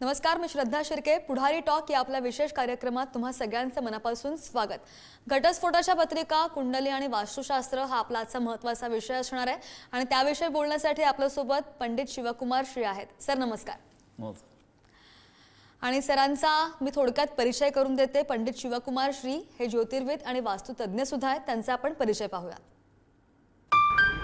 नमस्कार मी श्रद्धा शिर्के. पुढारी टॉक या आपल्या विशेष कार्यक्रमात तुम्हा सगळ्यांचं मनापासून स्वागत. घटस्फोटाच्या पत्रिका कुंडली आणि वास्तुशास्त्र हा आपला आजचा महत्त्वाचा विषय असणार आहे. आणि त्याविषयी बोलण्यासाठी आपल्यासोबत पंडित शिवकुमार श्री आहेत. सर नमस्कार. आणि सरांचा मी थोडक्यात परिचय करून देते. पंडित शिवकुमार श्री हे ज्योतिर्विद आणि वास्तुतज्ञ सुद्धा आहेत. त्यांचा आपण परिचय पाहूया.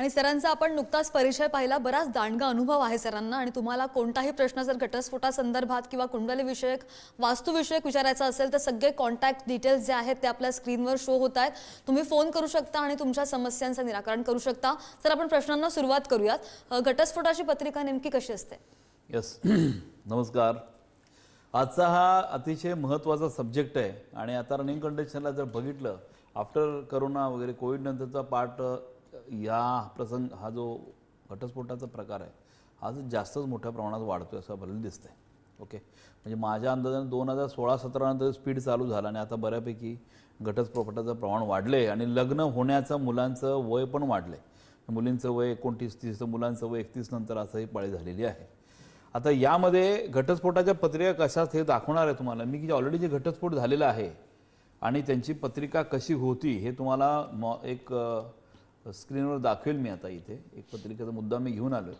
आणि सरांचा आपण नुकताच परिचय पाहिला. बराच दांडगा अनुभव आहे सरांना आणि तुम्हाला कोणताही प्रश्न जर घटस्फोटासंदर्भात किंवा कुंडलीविषयक वास्तुविषयक विचारायचा असेल तर सगळे कॉन्टॅक्ट डिटेल्स जे आहेत ते आपल्या स्क्रीनवर शो होत आहेत. तुम्ही फोन करू शकता आणि तुमच्या समस्यांचं निराकरण करू शकता. तर आपण प्रश्नांना सुरुवात करूयात. घटस्फोटाची पत्रिका नेमकी कशी असते? यस नमस्कार. आजचा हा अतिशय महत्त्वाचा सब्जेक्ट आहे आणि आता रनिंग कंडिशनला जर बघितलं आफ्टर करोना वगैरे कोविडनंतरचा पार्ट या प्रसंग हा जो घटस्फोटाचा प्रकार आहे हा जो जास्तच मोठ्या प्रमाणात वाढतोय असं आपल्याला दिसतंय. ओके? म्हणजे माझ्या अंदाजाने दोन हजार सोळा सतरानंतर स्पीड चालू झाला आणि आता बऱ्यापैकी घटस्फोटाचं प्रमाण वाढले आणि लग्न होण्याचं मुलांचं वय पण वाढले मुलींचं वय एकोणतीस तीस तर मुलांचं वय एकतीस नंतर असंही पाळी झालेली आहे. आता यामध्ये घटस्फोटाच्या पत्रिका कशा हे दाखवणार आहे तुम्हाला? मी की ऑलरेडी जे घटस्फोट झालेला आहे आणि त्यांची पत्रिका कशी होती हे तुम्हाला मॉ एक स्क्रीनवर दाखवेल मी आता इथे. एक पत्रिकेचा मुद्दा मी घेऊन आलो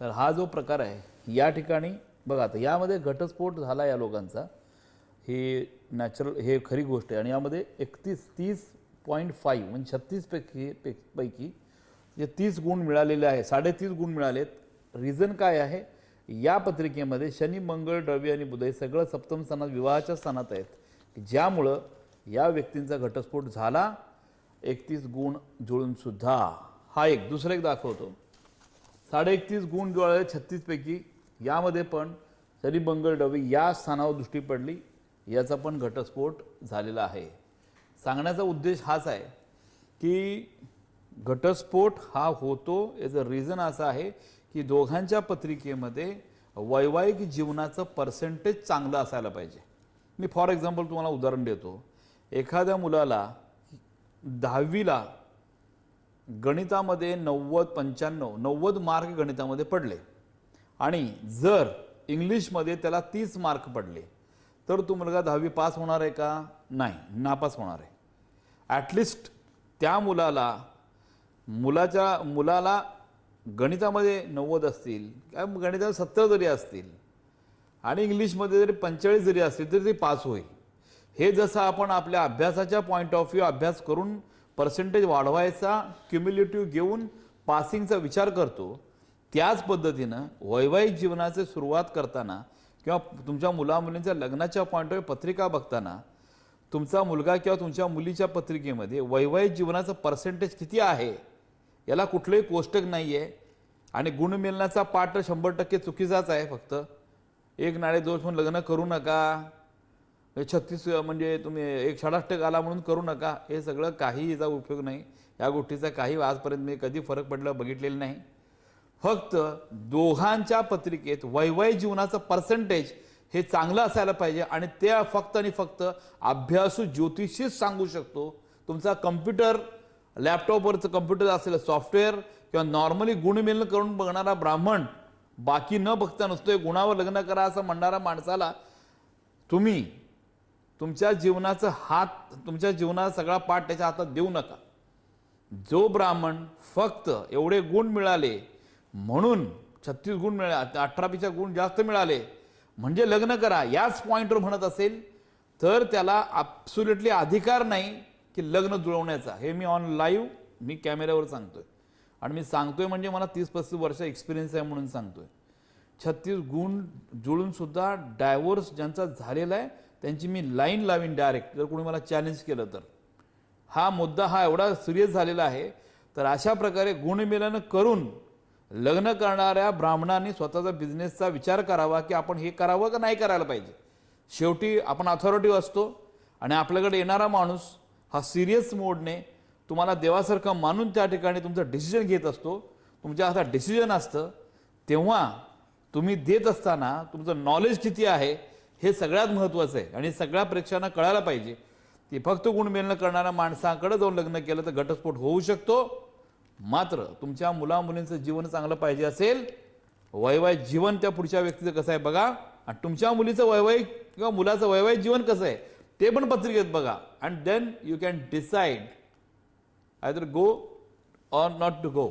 तर हा जो प्रकार आहे या ठिकाणी बघा आता यामध्ये घटस्फोट झाला या लोकांचा. हे नॅचरल हे खरी गोष्ट आहे. आणि यामध्ये एकतीस तीस पॉईंट फाईव्ह म्हणजे छत्तीस पैकी पे- पैकी जे तीस गुण मिळालेले आहे साडेतीस गुण मिळालेत रिझन काय आहे? या पत्रिकेमध्ये शनी मंगळ रवी आणि बुध हे सगळं सप्तम स्थानात विवाहाच्या स्थानात आहेत. ज्यामुळं या व्यक्तींचा घटस्फोट झाला. एकतीस गुण जुळून सुद्धा हा एक दुसरं एक दाखवतो. साडे एकतीस गुण जुळाले छत्तीसपैकी यामध्ये पण तरी बंगळ रवी या स्थानावर दृष्टी पडली याचा पण घटस्फोट झालेला आहे. सांगण्याचा उद्देश हाच आहे की घटस्फोट हा होतो याचं रिझन असं आहे की दोघांच्या पत्रिकेमध्ये वैवाहिक जीवनाचं पर्सेंटेज चांगलं असायला पाहिजे. मी फॉर एक्झाम्पल तुम्हाला उदाहरण देतो. एखाद्या मुलाला दहावीला गणितामध्ये नव्वद पंच्याण्णव नव्वद मार्क गणितामध्ये पडले. आणि जर इंग्लिशमध्ये त्याला तीस मार्क पडले तर तो मुलगा दहावी पास होणार आहे का? नाही नापास होणार आहे. ॲटलिस्ट त्या मुलाला मुलाच्या मुलाला गणितामध्ये नव्वद असतील काय गणितात सत्तर जरी असतील आणि इंग्लिशमध्ये जरी पंचेचाळीस जरी असतील तरी ते पास होईल. हे जसं आपण आपल्या अभ्यासाच्या पॉईंट ऑफ व्ह्यू अभ्यास करून पर्सेंटेज वाढवायचा क्युम्युलेटिव्ह घेऊन पासिंगचा विचार करतो त्याच पद्धतीनं वैवाहिक जीवनाचे सुरुवात करताना किंवा तुमच्या मुलामुलींच्या लग्नाच्या पॉईंट ऑफ पत्रिका बघताना तुमचा मुलगा किंवा तुमच्या मुलीच्या पत्रिकेमध्ये वैवाहिक जीवनाचं पर्सेंटेज किती आहे याला कुठलंही कोष्टक नाही आहे आणि गुण मिळण्याचा पाठ शंभर टक्के चुकीचाच आहे फक्त. एक नाळे दोष म्हणून लग्न करू नका. छत्तीस म्हणजे तुम्ही एक षडाष्टक आला म्हणून करू नका. हे सगळं काही याचा उपयोग नाही. या गोष्टीचा काही आजपर्यंत मी कधी फरक पडलं बघितलेलं नाही. फक्त दोघांच्या पत्रिकेत वैवय जीवनाचं पर्सेंटेज हे चांगलं असायला पाहिजे आणि ते फक्त आणि फक्त अभ्यासू ज्योतिषीच सांगू शकतो. तुमचा कम्प्युटर लॅपटॉपवरचं कम्प्युटर असेल सॉफ्टवेअर किंवा नॉर्मली गुणमेलन करून बघणारा ब्राह्मण बाकी न बघता नसतोय गुणावर लग्न करा असं म्हणणारा माणसाला तुम्ही तुमच्या जीवनाचा हात तुमच्या जीवनाचा सगळा पाठ त्याच्या हातात देऊ नका. जो ब्राह्मण फक्त एवढे गुण मिळाले म्हणून छत्तीस गुण मिळाले अठरापेक्षा गुण जास्त मिळाले म्हणजे लग्न करा याच पॉईंटवर म्हणत असेल तर त्याला ॲब्सुलेटली अधिकार नाही की लग्न जुळवण्याचा. हे मी ऑन लाईव्ह मी कॅमेऱ्यावर सांगतोय. आणि मी सांगतोय म्हणजे मला तीस पस्तीस वर्ष एक्सपिरियन्स आहे म्हणून सांगतोय. छत्तीस गुण जुळूनसुद्धा डायव्होर्स ज्यांचा झालेला आहे त्यांची मी लाईन लावीन डायरेक्ट. जर कोणी मला चॅलेंज केलं तर. हा मुद्दा हा एवढा सिरियस झालेला आहे. तर अशा प्रकारे गुणमिलन करून लग्न करणाऱ्या ब्राह्मणांनी स्वतःचा बिझनेसचा विचार करावा की आपण हे करावं का नाही करायला पाहिजे. शेवटी आपण अथॉरिटी असतो आणि आपल्याकडे येणारा माणूस हा सिरियस मोडने तुम्हाला देवासारखं मानून त्या ठिकाणी तुमचं डिसिजन घेत असतो. तुमच्या हातात डिसिजन असतं. तेव्हा तुम्ही देत असताना तुमचं नॉलेज किती आहे? हे सगळ्यात महत्त्वाचं आहे. आणि सगळ्या प्रेक्षकांना कळायला पाहिजे की फक्त गुणमेलनं करणाऱ्या माणसाकडे जाऊन लग्न केलं तर घटस्फोट होऊ शकतो. मात्र तुमच्या मुलामुलींचं जीवन चांगलं पाहिजे असेल वैवाहिक जीवन त्या पुढच्या व्यक्तीचं कसं आहे बघा. आणि तुमच्या मुलीचं वैवाहिक किंवा मुलाचं वैवाहिक जीवन कसं आहे ते पण पत्रिकेत बघा. And then you can decide either go or not to go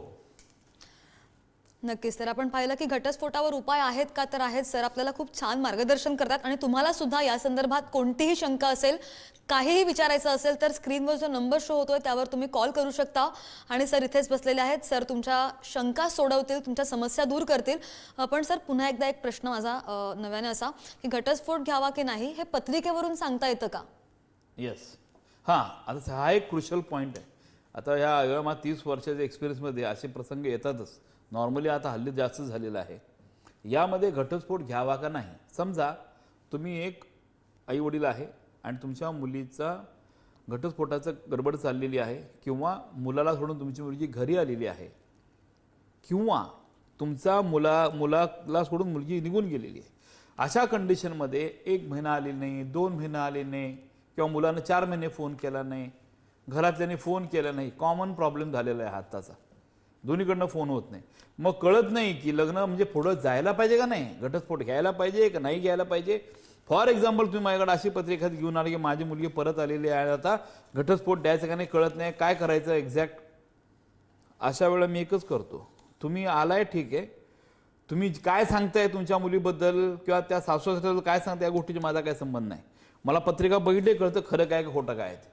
नक्कीच. तर आपण पाहिलं की घटस्फोटावर उपाय आहेत का? तर आहेत सर. आपल्याला खूप छान मार्गदर्शन करतात आणि तुम्हाला सुद्धा या संदर्भात कोणतीही शंका असेल काहीही विचारायचं असेल तर स्क्रीनवर जो नंबर शो होतोय त्यावर तुम्ही कॉल करू शकता. आणि सर इथेच बसलेले आहेत. सर तुमच्या शंका सोडवतील तुमच्या समस्या दूर करतील. पण सर पुन्हा एकदा एक प्रश्न माझा नव्याने असा की घटस्फोट घ्यावा की नाही हे पत्रिकेवरून सांगता येतं का? येस हां आता हा एक क्रुशल पॉईंट आहे. आता ह्या एवढ्या तीस वर्षाच्या एक्सपिरियन्समध्ये असे प्रसंग येतातच. नॉर्मली आता हल्ली जास्त झालेला आहे. यामध्ये घटस्फोट घ्यावा का नाही? समजा तुम्ही एक आई वडील आहे आणि तुमच्या मुलीचा घटस्फोटाचं गडबड चाललेली आहे किंवा मुलाला सोडून तुमची मुलगी घरी आलेली आहे किंवा तुमचा मुला मुलाला सोडून मुलगी निघून गेलेली आहे. अशा कंडिशनमध्ये एक महिना आलेली नाही दोन महिना आले नाही किंवा मुलानं चार महिने फोन केला नाही घरातल्याने फोन केला नाही. कॉमन प्रॉब्लेम झालेला आहे आत्ताचा दोन्हीकडनं फोन होत नाही. मग कळत नाही की लग्न म्हणजे पुढं जायला पाहिजे का नाही? घटस्फोट घ्यायला पाहिजे का नाही घ्यायला पाहिजे? फॉर एक्झाम्पल तुम्ही माझ्याकडे अशी पत्रिका घेऊन आली की माझी मुलगी परत आलेली आहे आता घटस्फोट द्यायचा का नाही कळत नाही काय करायचं एक्झॅक्ट अशा वेळा मी एकच करतो. तुम्ही आलाय ठीक आहे. तुम्ही काय सांगताय तुमच्या मुलीबद्दल किंवा त्या सासूसासऱ्याबद्दल काय सांगता या गोष्टीची माझा काय संबंध नाही. मला पत्रिका बघितली कळतं खरं काय का खोटं काय आहे ते.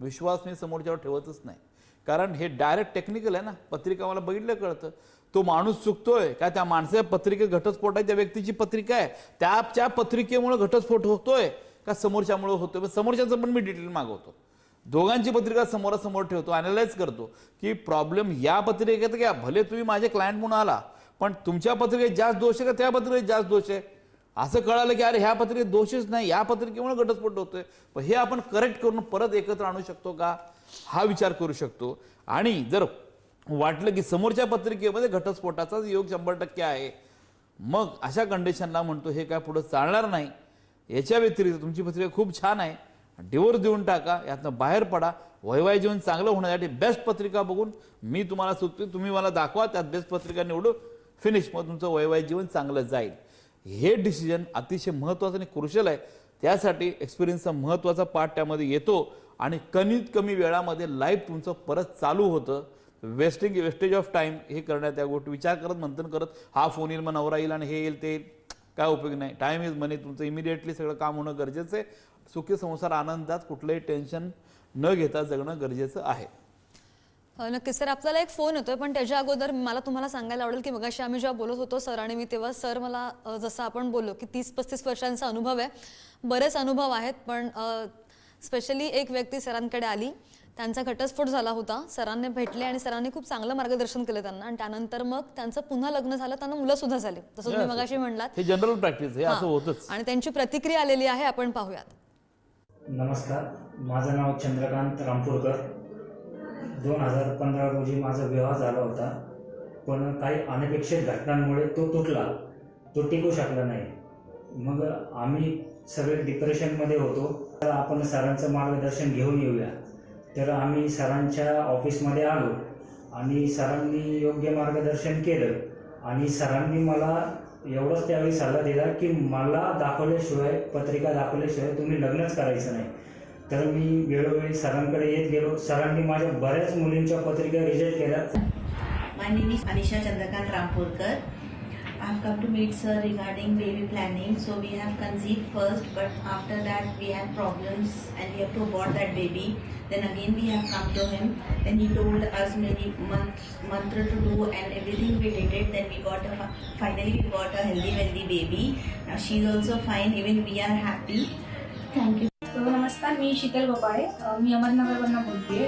विश्वास मी समोरच्यावर ठेवतच नाही. कारण हे डायरेक्ट टेक्निकल आहे ना. पत्रिका मला बघितलं कळतं. तो माणूस चुकतोय. का त्या माणसाच्या पत्रिकेत घटस्फोट आहे त्या व्यक्तीची पत्रिका आहे. त्याच्या पत्रिकेमुळे घटस्फोट होतोय. का समोरच्यामुळे होतोय? मग समोरच्याचं पण मी डिटेल मागवतो. दोघांची पत्रिका समोरासमोर ठेवतो अनालाइज करतो. की प्रॉब्लेम या पत्रिकेत घ्या. भले तुम्ही माझे क्लायंट म्हणून आला पण तुमच्या पत्रिकेत जास्त दोष आहे का त्या पत्रिकेत जास्त दोष आहे? असं कळालं की अरे ह्या पत्रिकेत दोषच नाही. या पत्रिकेमुळे घटस्फोट होतोय. पण हे आपण करेक्ट करून परत एकत्र आणू शकतो का? हा विचार करू शकतो. आणि जर वाटलं की समोरच्या पत्रिकेमध्ये घटस्फोटाचाच योग शंभर टक्के आहे मग अशा कंडिशनला म्हणतो हे काय पुढं चालणार नाही. याच्या व्यतिरिक्त तुमची पत्रिका खूप छान आहे. डिवोर्स देऊन टाका यातनं बाहेर पडा. वैवाहिक जीवन चांगलं होण्यासाठी बेस्ट पत्रिका बघून मी तुम्हाला सुचतो तुम्ही मला दाखवा त्यात बेस्ट पत्रिका निवडू फिनिश मग तुमचं वैवाहिक जीवन चांगलं जाईल. हे डिसिजन अतिशय महत्त्वाचं आणि क्रुशल आहे. त्यासाठी एक्सपिरियन्सचा महत्त्वाचा पार्ट त्यामध्ये येतो. आणि कमीत कमी वेळामध्ये लाईफ तुमचं परत चालू होतं. वेस्टिंग वेस्टेज ऑफ टाईम हे करण्यात या गोष्टी. विचार करत मंथन करत हा फोन येईल मग नवरा येईल आणि हे येईल ते काय उपयोग नाही. टाइम इज मनी तुमचं इमिडिएटली सगळं काम होणं गरजेचं आहे. सुखी संसार आनंदात कुठलंही टेन्शन न घेता जगणं गरजेचं आहे. नक्कीच. सर आपल्याला एक फोन येतोय पण त्याच्या अगोदर मला तुम्हाला सांगायला आवडेल की मगाशी आम्ही जेव्हा बोलत होतो सर आणि मी तेव्हा सर मला जसं आपण बोललो की तीस पस्तीस वर्षांचा अनुभव आहे. बरेच अनुभव आहेत पण स्पेशली एक व्यक्ती सरांकडे आली त्यांचा घटस्फोट झाला होता. सरांनी भेटले आणि सरांनी खूप चांगलं मार्गदर्शन केलं त्यांना. आणि त्यानंतर मग त्यांचं पुन्हा लग्न झालं त्यांना मुलं सुद्धा झाली. तसं तुम्ही मगाशी म्हणलात. हे जनरल प्रॅक्टिस हे असं. होतच. आणि त्यांची प्रतिक्रिया आलेली आहे आपण पाहूयात. नमस्कार. माझं नाव चंद्रकांत रामपूरकर. दोन हजार पंधरा रोजी माझा विवाह झाला होता. पण काही अनपेक्षित घटनांमुळे तो तुटला. तो टिकू शकला नाही. मग आम्ही सगळे डिप्रेशनमध्ये होतो. तर आपण सरांचं मार्गदर्शन घेऊन येऊया. तर आम्ही सरांच्या ऑफिसमध्ये आलो आणि सरांनी योग्य मार्गदर्शन केलं आणि सरांनी मला एवढंच त्यावेळी सल्ला दिला की मला दाखवल्याशिवाय पत्रिका दाखवल्याशिवाय तुम्ही लग्नच करायचं नाही. तर मी वेळोवेळी सरांकडे येत गेलो. सरांनी माझ्या बऱ्याच मुलींच्या पत्रिका रिजेक्ट केल्या. My Anisha Chandrakant Rampurkar Chandrakant Rampurkar. I have come to meet sir regarding baby planning. So we have conceived first, but after that we had problems and we have to abort that baby. Then again we have come to him. Then he told us many months mantra to do and everything we did it. Then we got a finally we got a healthy healthy baby. Now she's also fine. Even we are happy. Thank you. तर नमस्कार मी शीतल गोपाळे अ, मी अहमदनगरवरनं बोलते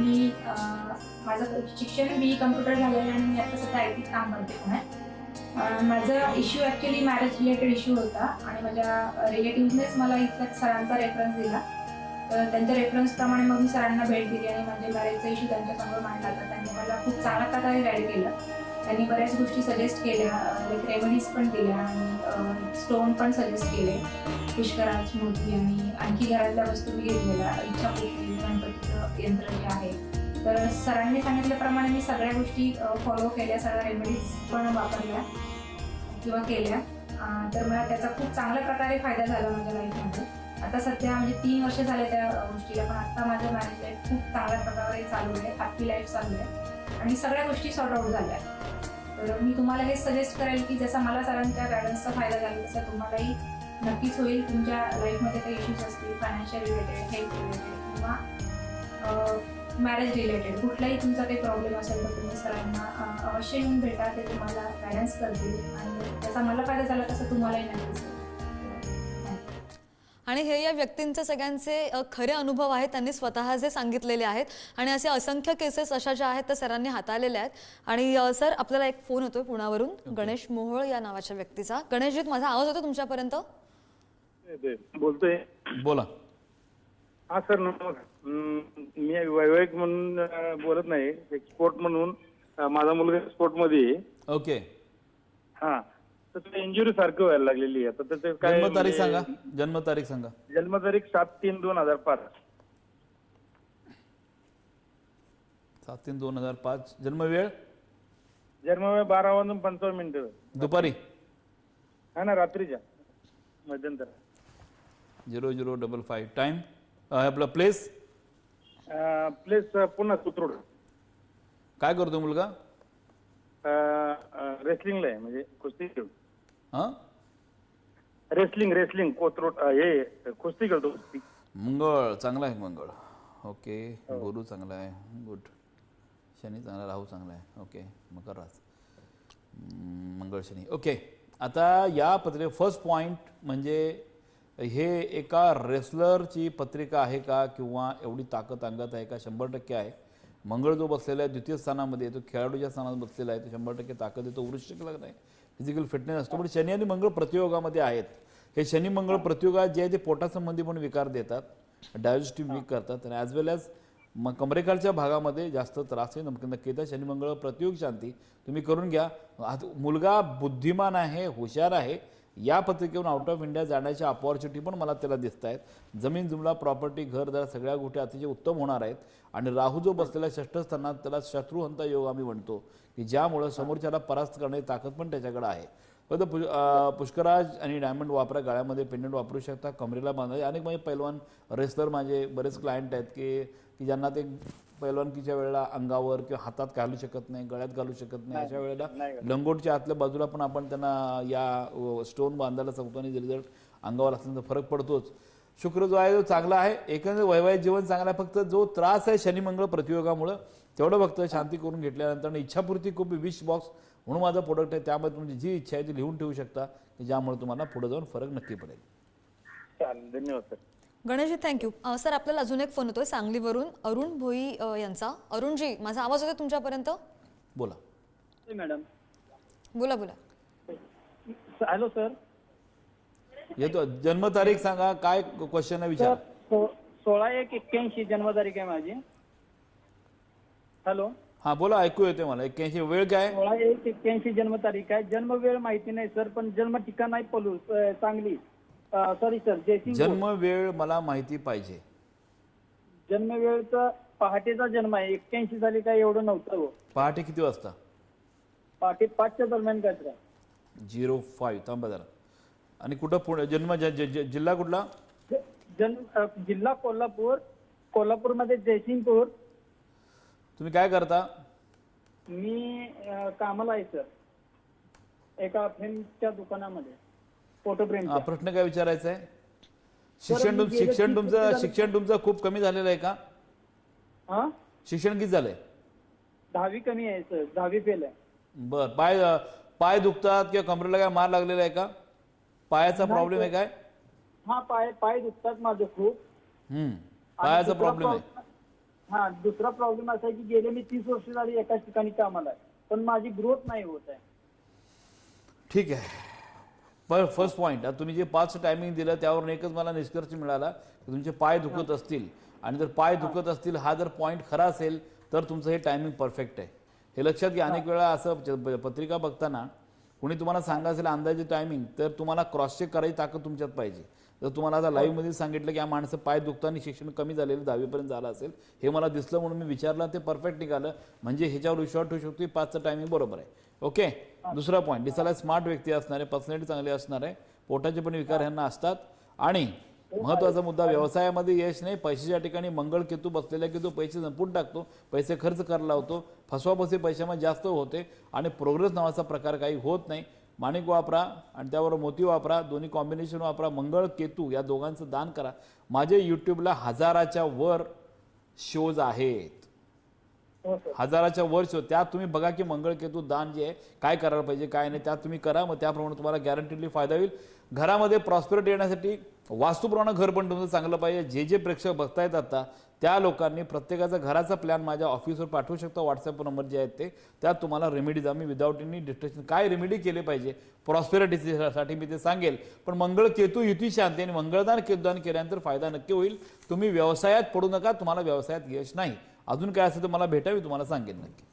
मी अ, माझं शिक्षण बी computer झालेलं आहे आणि मी आता सध्या आय टीत काम करते पुण्यात अ, माझा issue actually marriage related issue होता आणि माझ्या रिलेटिव्हनेच मला इथल्या सरांचा रेफरन्स दिला. तर त्यांच्या रेफरन्सप्रमाणे मग मी सरांना भेट दिली आणि म्हणजे माझे मॅरेजचा इश्यू त्यांच्यासमोर मांडला. तर त्यांनी मला खूप चांगल्या प्रकारे गाईड केलं. त्यांनी बऱ्याच गोष्टी सजेस्ट केल्या. लाईक रेमेडीज पण दिल्या आणि स्टोन पण सजेस्ट केले. पुष्कराज मूर्ती आणि आणखी घरातल्या वस्तू मी घेतलेल्या. इच्छापूर्ती गणपतीचं यंत्र जे आहे. तर सरांनी सांगितल्याप्रमाणे मी सगळ्या गोष्टी फॉलो केल्या सगळ्या रेमेडीज पण वापरल्या किंवा केल्या. तर मला त्याचा खूप चांगल्या प्रकारे फायदा झाला माझ्या लाईफमध्ये आता सध्या म्हणजे तीन वर्ष झाले त्या गोष्टीला पण आत्ता माझं मॅरेज लाईफ खूप चांगल्या प्रकारे चालू आहे हॅपी लाईफ चालू आहे. आणि सगळ्या गोष्टी सॉर्ट आऊट झाल्या. तर मी तुम्हाला हे सजेस्ट करेल की जसा मला सरांच्या गायडन्सचा फायदा झाला तसा तुम्हालाही नक्कीच होईल. तुमच्या लाईफमध्ये काही इश्यूज असतील फायनान्शियल रिलेटेड हेल्थ रिलेटेड किंवा मॅरेज रिलेटेड कुठलाही तुमचा काही प्रॉब्लेम असेल तर तुम्ही सरांना अवश्य येऊन भेटा ते तुम्हाला गायडन्स करतील. आणि जसा मला फायदा झाला तसा तुम्हालाही नक्कीच. आणि हे या व्यक्तींचे सगळ्यांचे खरे अनुभव आहेत. त्यांनी स्वतः जे सांगितलेले आहेत. आणि असे असंख्य केसेस अशा ज्या आहेत त्या सरांनी हाताळलेल्या आहेत. आणि सर आपल्याला एक फोन होतोय पुण्यावरून. गणेश मोहोळ या नावाच्या व्यक्तीचा. गणेशजीत माझा आवाज होतो तुमच्यापर्यंत? ते बोलतोय. बोला. हा सर नमस्कार मी वैवाहिक म्हणून अं, बोलत नाही. एक स्पोर्ट म्हणून अं, माझा मुलगा स्पोर्टमध्ये आहे. ओके. हा. तर ते इंजुरी सारखं व्हायला लागलेली आहे. तर त्याचं काय जन्मतारीख म्हणजे- सांगा. जन्मतारीख सांगा. जन्मतारीख सात तीन दोन हजार पाच. सात तीन दोन हजार पाच. जन्मवेळ जन्म बारा वाजून पंचावन्न मिनिटं. दुपारी? हा ना रात्रीच्या. मध्यंतर. Zero zero double five. Time आपला प्लेस प्लेस पुन्हा सुत्रोड. काय करतो मुलगा? रेसलिंगला आहे म्हणजे कुस्ती खेळ हां? रेसलिंग रेसलिंग कोथरूड हे कुस्ती खेळतो कुस्ती. मंगळ चांगला आहे मंगळ. ओके गुरु चांगला आहे. गुड शनी चांगला राहू चांगला आहे. ओके मकर राज. मंगळ शनी. ओके आता या पत्रिके फर्स्ट पॉईंट म्हणजे हे एका रेसलरची पत्रिका आहे का किंवा एवढी ताकद अंगात आहे का? शंभर टक्के आहे. मंगळ जो बसलेला आहे द्वितीय स्थानामध्ये तो खेळाडूच्या स्थानात बसलेला आहे तो शंभर टक्के ताकद आहे तो उरू शकला नाही फिजिकल फिटनेस असतो. पण शनी आणि मंगळ प्रतियोगामध्ये आहेत. हे शनी मंगळ प्रतियोगात जे आहे ते पोटासंबंधी पण विकार देतात डायजेस्टिव्ह वीक करतात. आणि ॲज वेल ॲज मग कमरेखालच्या भागामध्ये जास्त त्रास आहे नक्की नक्की तर शनी मंगळ प्रतियोग शांती तुम्ही करून घ्या. आता मुलगा बुद्धिमान आहे हुशार आहे या पत्रिकेवरून आउट ऑफ इंडिया जाण्याच्या अपॉर्च्युनिटी पण मला त्याला दिसत आहेत. जमीन जुमला प्रॉपर्टी घर जरा सगळ्या गोष्टी अतिशय उत्तम होणार आहेत. आणि राहू जो बसलेला षष्ठस्थानात त्याला शत्रुहंत योग आम्ही म्हणतो की ज्यामुळं समोरच्याला परास्त करण्याची ताकद पण त्याच्याकडे आहे. फक्त पु पुष्कराज आणि डायमंड वापरा गाळ्यामध्ये पेंडंट वापरू शकता कमरेला बांधा. अनेक माझे पैलवान रेसलर माझे बरेच क्लायंट आहेत की की ज्यांना ते पैलवानकीच्या वेळेला अंगावर किंवा हातात घालू शकत नाही गळ्यात घालू शकत नाही अशा वेळेला लंगोटच्या आतल्या बाजूला पण आपण त्यांना या स्टोन बांधायला सांगतो आणि रिझल्ट अंगावर असल्यानंतर फरक पडतोच. शुक्र जो आहे तो चांगला आहे. एकंदर वैवाहिक जीवन चांगला आहे. फक्त जो त्रास आहे शनी मंगळ प्रतियोगामुळं तेवढं फक्त शांती करून घेतल्यानंतर आणि इच्छापूर्ती खूप विश बॉक्स म्हणून माझा प्रोडक्ट आहे. त्यामध्ये तुमची जी इच्छा आहे ती लिहून ठेवू शकता की ज्यामुळे तुम्हाला पुढे जाऊन फरक नक्की पडेल. चालेल. धन्यवाद सर. गणेशजी थँक्यू सर आपल्याला अजून एक फोन होतोय सांगलीवरून. अरुण भोई यांचा. अरुणजी माझा आवाज होतो तुमच्यापर्यंत? बोला. मॅडम बोला बोला. हॅलो सर येतो. जन्मतारीख सांगा. काय क्वेश्चन आहे विचार. सो- सोळा एक एक्क्याऐंशी जन्मतारीख आहे माझी. हॅलो हा बोला ऐकू येते मला. एक्क्याऐंशी वेळ काय? सोळा एक एक्क्याऐंशी जन्मतारीख आहे. जन्म वेळ माहिती नाही सर पण जन्म ठिकाण आहे पलू अ, सांगली. सॉरी सर जयसिंग जन्म वेळ मला माहिती पाहिजे. जन्म वेळ तर पहाटेचा जन्म आहे. एक्क्याऐंशी साली काय एवढं नव्हतं हो. पहाटे किती वाजता? पहाटे पाचच्या दरम्यान काय तर. आहे. झिरो फाईव्ह थांबा जरा. आणि कुठं पुणे जन्म ज- ज- ज- जिल्हा कुठला? ज- जन्म अ, जिल्हा कोल्हापूर कोल्हापूरमध्ये जयसिंगपूर. तुम्ही काय करता? मी अ, कामाला आहे सर एका फ्रेमच्या दुकानामध्ये. फोटो फ्रेमच्या प्रश्न काय विचारायचा आहे शिक्षण शिक्षण तुमचं शिक्षण तुमचं खूप कमी झालेलं आहे का? हा? शिक्षण किती झालंय? दहावी कमी आहे सर. दहावी फेल आहे. बर पाय पाय दुखतात किंवा कमरेला काय मार लागलेला आहे का? पायाचा प्रॉब्लेम आहे. काय? हा पाय पाय दुखतात माझे खूप. हम्म पायाचा प्रॉब्लेम आहे. हा दुसरा प्रॉब्लेम असा आहे की गेले मी तीस वर्ष झाली एकाच ठिकाणी कामाला आहे. पण माझी ग्रोथ नाही होत आहे. ठीक आहे. पण फर्स्ट पॉईंट तुम्ही जे पाच टायमिंग दिलं त्यावरून एकच मला निष्कर्ष मिळाला की तुमचे पाय दुखत असतील. आणि जर पाय दुखत असतील हा जर पॉईंट खरा असेल तर तुमचं हे टायमिंग परफेक्ट आहे. हे लक्षात घ्या अनेक वेळा असं पत्रिका बघताना कोणी तुम्हाला सांगा असेल अंदाजे टायमिंग तर तुम्हाला क्रॉस चेक करायची ताकद तुमच्यात पाहिजे. जर तुम्हाला आता लाईव्हमध्ये सांगितलं की या माणसं पाय दुखताना आणि शिक्षण कमी झालेलं दहावीपर्यंत झालं असेल हे मला दिसलं म्हणून मी विचारलं ते परफेक्ट निघालं. म्हणजे ह्याच्यावर विश्वास ठेवू शकतो की पाचचं टायमिंग बरोबर आहे. ओके दुसरा पॉईंट दिसायला स्मार्ट व्यक्ती असणार आहे पर्सनॅलिटी चांगली असणार आहे पोटाचे पण विकार ह्यांना असतात. आणि महत्त्वाचा मुद्दा व्यवसायामध्ये यश नाही. पैशाच्या ठिकाणी मंगळ केतू बसलेला की तो पैसे संपून टाकतो पैसे खर्च करायला लावतो फसवाफसवी पैशामध्ये जास्त होते आणि प्रोग्रेस नावाचा प्रकार काही होत नाही. माणिक वापरा आणि त्यावर मोती वापरा दोन्ही कॉम्बिनेशन वापरा मंगळ केतू या दोघांचं दान करा. माझे यूट्यूबला हजाराच्या वर शोज आहेत. हो, हजाराच्या वर शो त्यात तुम्ही बघा की मंगळकेतू दान जे आहे काय करायला पाहिजे काय नाही त्यात तुम्ही करा. मग त्याप्रमाणे तुम्हाला गॅरंटीडली फायदा होईल. घरामध्ये प्रॉस्पेरिटी येण्यासाठी वास्तूप्रमाणे घर पण तुमचं चांगलं पाहिजे. जे जे प्रेक्षक बघतायत आता त्या लोकांनी प्रत्येकाचा घराचा प्लॅन माझ्या ऑफिसवर पाठवू शकता. व्हॉट्सअप नंबर जे आहेत ते. त्यात तुम्हाला रेमेडीज आम्ही विदाऊट एनी डिस्ट्रक्शन काय रेमेडी केले पाहिजे? प्रॉस्पेरिटीसाठी मी ते सांगेल. पण मंगळ केतू युती शांती आणि मंगळदान केतुदान केल्यानंतर फायदा नक्की होईल. तुम्ही व्यवसायात पडू नका. तुम्हाला व्यवसायात यश नाही. अजून काय असेल तर मला भेटावी तुम्हाला सांगेन नक्की.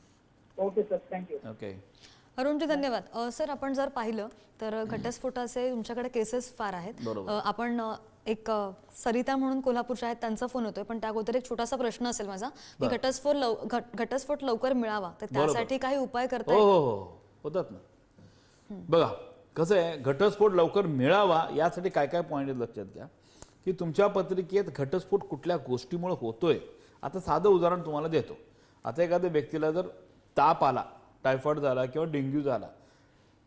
Okay sir thank you okay Arunji धन्यवाद. अ, सर आपण जर पाहिलं तर घटस्फोटाचे तुमच्याकडे केसेस फार आहेत. बरोबर. अ, आपण अ, एक अ, सरिता म्हणून कोल्हापूरच्या आहेत त्यांचा फोन होतोय पण त्या अगोदर एक छोटासा प्रश्न असेल माझा की बरं. घटस्फोट लव- घट- घटस्फोट लवकर मिळावा तर बरोबर. त्यासाठी काही उपाय करता हो येईल? हो हो. होतात ना. बघा कसं आहे घटस्फोट लवकर मिळावा यासाठी काय काय पॉईंट लक्षात घ्या की तुमच्या पत्रिकेत घटस्फोट कुठल्या गोष्टीमुळे होतोय? आता साधं उदाहरण तुम्हाला देतो. आता एखाद्या व्यक्तीला जर ताप आला टायफॉइड झाला किंवा डेंग्यू झाला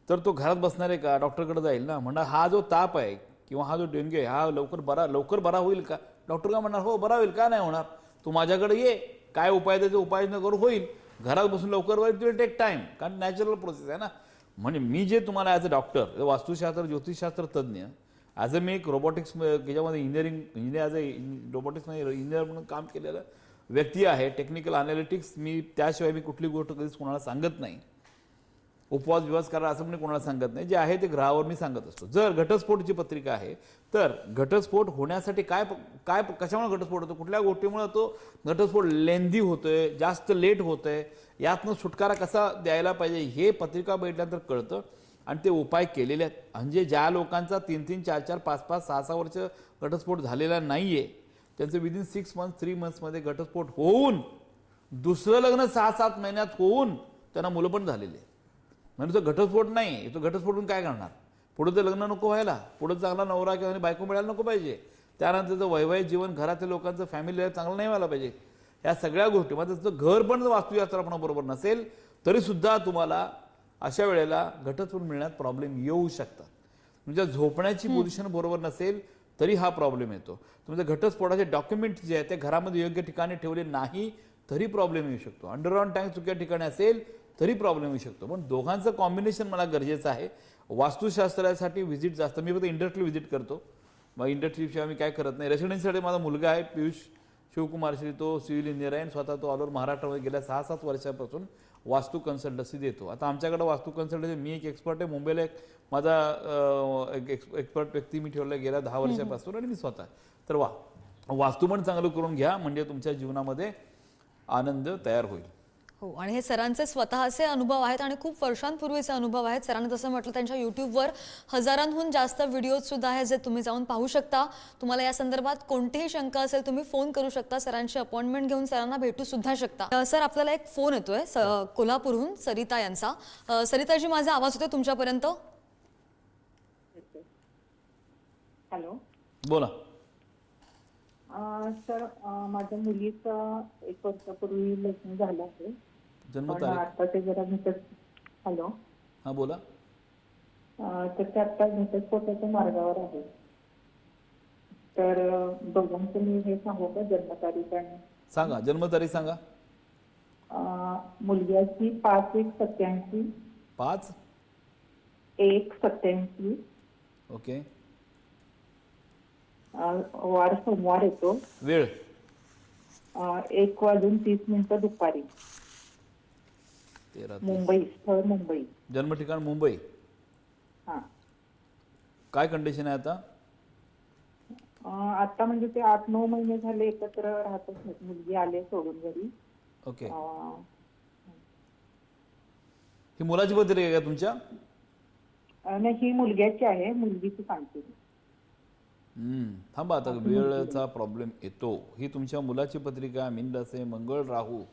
तर तो घरात बसणार आहे का? डॉक्टरकडे जाईल ना? म्हणणार हा जो ताप आहे किंवा हा जो डेंग्यू आहे हा लवकर बरा लवकर बरा होईल का? डॉक्टर का म्हणणार हो बरा होईल का नाही होणार? तू माझ्याकडे ये काय उपाय त्याचे उपाय न करू होईल. घरात बसून लवकर होईल विल टेक टाइम कारण नॅचरल प्रोसेस आहे ना. म्हणजे मी जे तुम्हाला ॲज अ डॉक्टर वास्तुशास्त्र ज्योतिषशास्त्र तज्ज्ञ ॲज अ मी एक रोबोटिक्स त्याच्यामध्ये इंजिनिअरिंग इंजिनियर ॲज अ रोबोटिक्समध्ये इंजिनियर म्हणून काम केलेलं व्यक्ती आहे टेक्निकल अनालिटिक्स मी त्याशिवाय मी कुठली गोष्ट कधीच कोणाला सांगत नाही. उपवास विवास करा असं मी कोणाला सांगत नाही. जे आहे ते ग्रहावर मी सांगत असतो. जर घटस्फोटची पत्रिका आहे तर घटस्फोट होण्यासाठी काय काय कशामुळे घटस्फोट होतो? कुठल्या गोष्टीमुळे तो घटस्फोट लेंदी होतोय जास्त लेट होतोय? यातनं सुटकारा कसा द्यायला पाहिजे? हे पत्रिका बघितल्यानंतर कळतं. आणि ते उपाय केलेले आहेत. म्हणजे ज्या लोकांचा तीन तीन चार चार पाच पाच सहा सहा वर्ष घटस्फोट झालेला नाही आहे त्यांचं विदिन सिक्स मंथ थ्री मंथ्समध्ये घटस्फोट होऊन दुसरं लग्न सहा सात महिन्यात होऊन त्यांना मुलं पण झालेली म्हणजे तो घटस्फोट नाही तो घटस्फोटून काय करणार? पुढे ते लग्न नको व्हायला. पुढे चांगला नवरा किंवा बायको मिळायला नको पाहिजे. त्यानंतरचं वैवाहिक जीवन घरातल्या लोकांचं फॅमिली लाईफ चांगलं नाही व्हायला पाहिजे. या सगळ्या गोष्टी मग त्याचं घर पण जर वास्तुशास्त्रापणा बरोबर नसेल तरी सुद्धा तुम्हाला अशा वेळेला घटस्फोट मिळण्यात प्रॉब्लेम येऊ शकतात. म्हणजे झोपण्याची पोझिशन बरोबर नसेल तरी हा प्रॉब्लेम येतो. तुमच्या म्हणजे घटस्फोटाचे डॉक्युमेंट जे आहेत ते घरामध्ये योग्य ठिकाणी ठेवले नाही तरी प्रॉब्लेम येऊ शकतो. अंडरग्राऊंड टँक चुक्या ठिकाणी असेल तरी प्रॉब्लेम येऊ शकतो. पण दोघांचं कॉम्बिनेशन मला गरजेचं आहे. वास्तुशास्त्रासाठी व्हिजिट जास्त मी फक्त इंडस्ट्री व्हिजिट करतो. मग इंडस्ट्रीशिवाय मी काय करत नाही. रेसिडेन्सीसाठी माझा मुलगा आहे पियुष शिवकुमार श्री तो सिव्हिल इंजिनियर आहे. आणि स्वतः तो ऑल ओव्हर महाराष्ट्रामध्ये गेल्या सहा सात वर्षापासून वास्तू कन्सल्टन्सी देतो. आता आमच्याकडे वास्तू कन्सल्टन्सी मी एक एक्सपर्ट आहे. मुंबईला एक माझा एक एक्सपर्ट व्यक्ती मी ठेवला गेल्या दहा वर्षापासून आणि मी स्वतः तर वा वास्तू पण चांगलं करून घ्या. म्हणजे तुमच्या जीवनामध्ये आनंद तयार होईल. हो आणि हे सरांचे स्वतःचे अनुभव आहेत आणि खूप वर्षांपूर्वीचे अनुभव आहेत. सरांनी जसं म्हटलं त्यांच्या यूट्यूबवर हजारांहून जास्त व्हिडिओज सुद्धा आहेत जे तुम्ही जाऊन पाहू शकता. तुम्हाला या संदर्भात कोणतीही शंका असेल तुम्ही फोन करू शकता. सरांची अपॉइंटमेंट घेऊन सरांना भेटू सुद्धा शकता. सर आपल्याला एक फोन येतोय कोल्हापूरहून सरिता यांचा. सरिताजी माझा आवाज होतोय तुमच्यापर्यंत? हॅलो. बोला. अं, सर माझ्या मुलीचं एक वर्षापूर्वी लग्न झालं आहे. जन्मतारीख आता ते जरा घटक हॅलो? हां बोला. अं, तर ते आता घटस्फोटाच्या मार्गावर आहे. तर अं, दोघांचं मी हे सांगू का जन्मतारीख आणि सांगा जन्मतारीख सांगा. अं, मुलग्याची पाच एक सत्याऐंशी. पाच? एक सत्याऐंशी. ओके. अं, वार सोमवार येतो. वेळ? अं, एक वाजून तीस मिनिटं दुपारी. तेरा तीस. मुंबई स्थळ मुंबई. जन्म ठिकाण मुंबई. हा. काय कंडिशन आहे आता? अं, आता म्हणजे ते आठ नऊ महिने झाले एकत्र राहतच नाहीत. मुलगी आले सोडून घरी. ओके. अं, ही मुलाची पत्रिका आहे का तुमच्या? नाही ही मुलग्याची आहे. मुलगीची सांगते मी. हम्म, थांबा आता. वेळेचा प्रॉब्लेम येतो. ही तुमच्या मुलाची पत्रिका मीन असे मंगळ राहू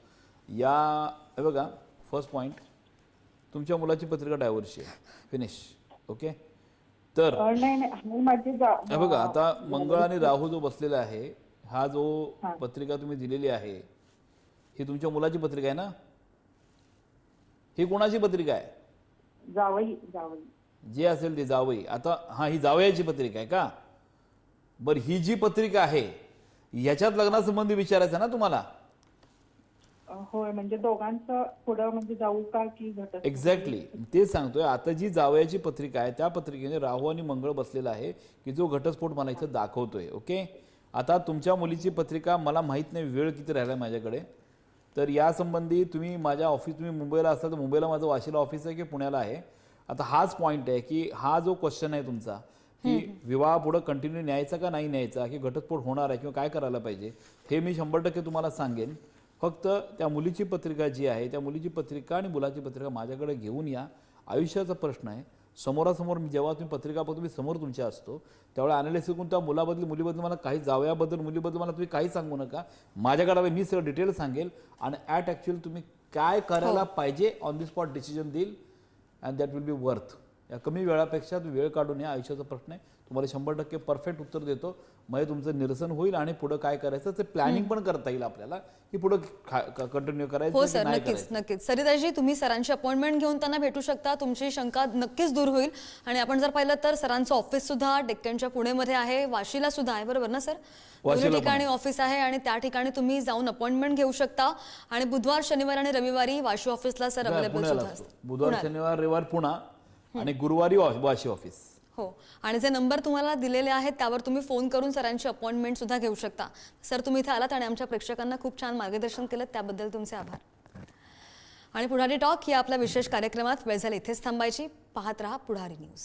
या हे बघा. फर्स्ट पॉइंट तुमच्या मुलाची पत्रिका डायव्हर्सची आहे. फिनिश ओके तर अं, नाही नाही माझी जा- बघा आता मंगळ आणि राहू जो बसलेला आहे हा जो. पत्रिका तुम्ही दिलेली आहे ही तुमच्या मुलाची पत्रिका आहे ना? ही कोणाची पत्रिका आहे? जावई जावई. जे असेल ते जावई. आता हा ही जावयाची पत्रिका आहे का? बर ही जी पत्रिका आहे याच्यात लग्नासंबंधी विचारायचं ना तुम्हाला? होय म्हणजे दोघांचं पुढं म्हणजे जाऊ का की घट एक्झॅक्टली तेच सांगतोय. आता जी जावयाची पत्रिका आहे त्या पत्रिकेने राहू आणि मंगळ बसलेला आहे की जो घटस्फोट मला इथं दाखवतोय ओके? आता तुमच्या मुलीची पत्रिका मला माहीत नाही वेळ किती राहिला माझ्याकडे. तर यासंबंधी तुम्ही माझ्या ऑफिस तुम्ही मुंबईला असाल तर मुंबईला माझं वाशीला ऑफिस आहे की पुण्याला आहे? आता हाच पॉईंट आहे की हा जो क्वेश्चन आहे तुमचा की विवाह पुढं कंटिन्यू न्यायचा का नाही न्यायचा की घटस्फोट होणार आहे किंवा काय करायला पाहिजे हे मी शंभर टक्के तुम्हाला सांगेन. फक्त त्या मुलीची पत्रिका जी आहे त्या मुलीची पत्रिका आणि मुलाची पत्रिका माझ्याकडे घेऊन या. आयुष्याचा प्रश्न आहे. समोरासमोर मी जेव्हा तुम्ही पत्रिका बघतो मी समोर तुमच्या असतो. त्यावेळेला अनालिसिस करून त्या मुलाबद्दल मुलीबद्दल मला काही जावयाबद्दल मुलीबद्दल मला तुम्ही काही सांगू नका. माझ्याकडे मी सगळं डिटेल सांगेल आणि ॲट ॲक्च्युअली तुम्ही काय करायला पाहिजे ऑन दी स्पॉट डिसिजन देईल and that will be worth या कमी वेळापेक्षा तुम्ही वेळ काढून या. आयुष्याचा प्रश्न आहे. तुम्हाला शंभर टक्के परफेक्ट उत्तर देतो. म्हणजे तुमचं निरसन होईल आणि पुढं काय करायचं ते प्लॅनिंग पण करता येईल आपल्याला की पुढं कंटिन्यू करायचं हो सर नक्कीच. नक्कीच. सरिताजी तुम्ही सरांची अपॉइंटमेंट घेऊन त्यांना भेटू शकता. तुमची शंका नक्कीच दूर होईल. आणि आपण जर पाहिलं तर सरांचं ऑफिस सुद्धा डेक्कनच्या पुणेमध्ये आहे वाशीला सुद्धा आहे बरोबर ना सर? दोन्ही ठिकाणी ऑफिस आहे आणि त्या ठिकाणी तुम्ही जाऊन अपॉइंटमेंट घेऊ शकता. आणि बुधवार शनिवार आणि रविवारी वाशी ऑफिसला सर अवेलेबल सुद्धा बुधवार. शनिवार रविवार पुणा आणि गुरुवारी वाशी ऑफिस हो. आणि जे नंबर तुम्हाला दिलेले आहेत त्यावर तुम्ही फोन करून सरांची अपॉइंटमेंट सुद्धा घेऊ शकता. सर तुम्ही इथे आलात आणि आमच्या प्रेक्षकांना खूप छान मार्गदर्शन केलं त्याबद्दल तुमचे आभार. आणि पुढारी टॉक या आपल्या विशेष कार्यक्रमात वेळ झाली. इथेच थांबायची. पाहत रहा पुढारी न्यूज.